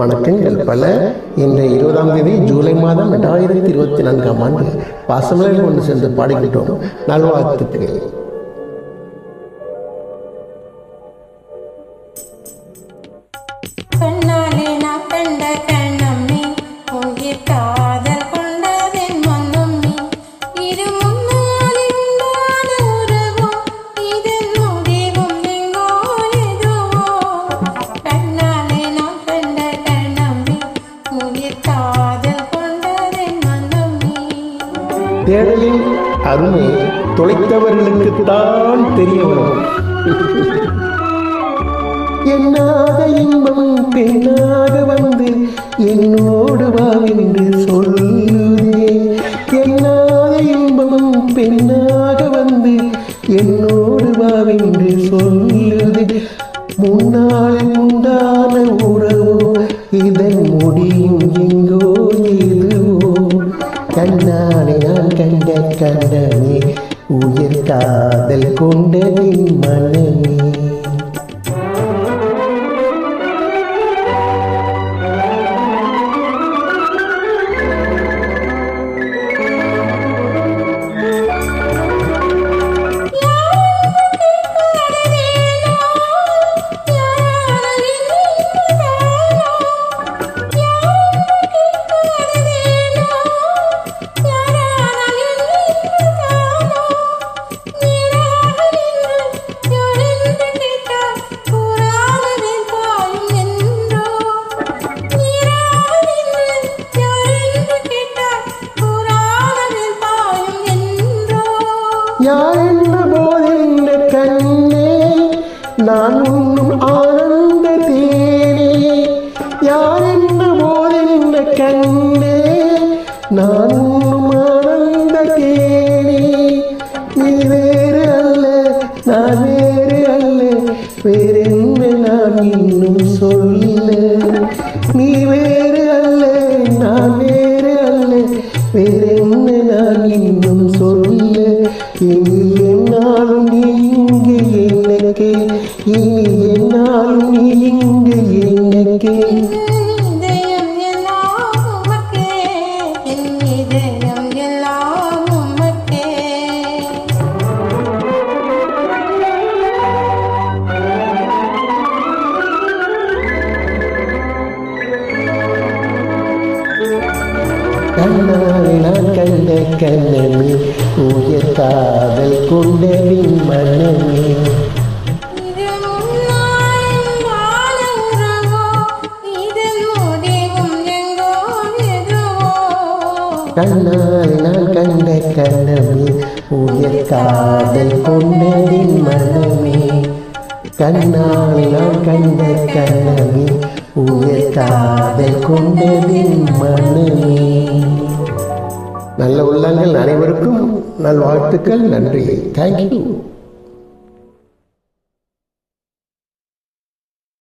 வணக்கங்கள். பல இந்த இருபதாம் தேதி ஜூலை மாதம் ரெண்டாயிரத்தி இருபத்தி நான்காம் ஆண்டு பாசமலையில் ஒன்று சென்று பாடிக்கிட்டோம் நல்வாழ்த்துக்கள். தேடலின் அருமை தொலைத்தவர்களுக்கு தான் தெரிய வரும். என்னாத இன்பம் பெண்ணாக வந்து என்னோடு வா என்று சொல்லுதே. என்னாத இன்பம் பெண்ணாக வந்து என்னோடு வா என்று நாளை நான் கண்ட கண்டனே உயிர் காதல் கொண்டதின் மனமே நான் உண்ணும் ஆனந்த தேனே. யார் என்ன போதென்ற கண்ணே? நான் உண்ணும் ஆனந்த தேனே. நீ வேறு அல்ல நான் வேறு அல்ல. வேறென்ன நான் இன்னும் சொல்ல நீ வேறு அல்ல நான் வேறு அல்ல. வேறென்ன நான் இன்னும் சொல்ல இனி என்னாலும் நீ இங்கே எனக்கு இனி என்னாலும் நீ இங்கே எனக்கு கண்ணால் நான் கண்ட கண்ணமே உயர் காதல் கொண்டவின் மனமே கண்ணால் நான் கண்ட கண்ணமே உயர் காதல் கொண்டதின் மனமே. கண்ணால் நான் கண்ட கண்ணமே உயர் காதல் கொண்டதின் மனமே. நல்ல உள்ளங்கள் அனைவருக்கும் நல்வாழ்த்துக்கள் நன்றி தேங்க்யூ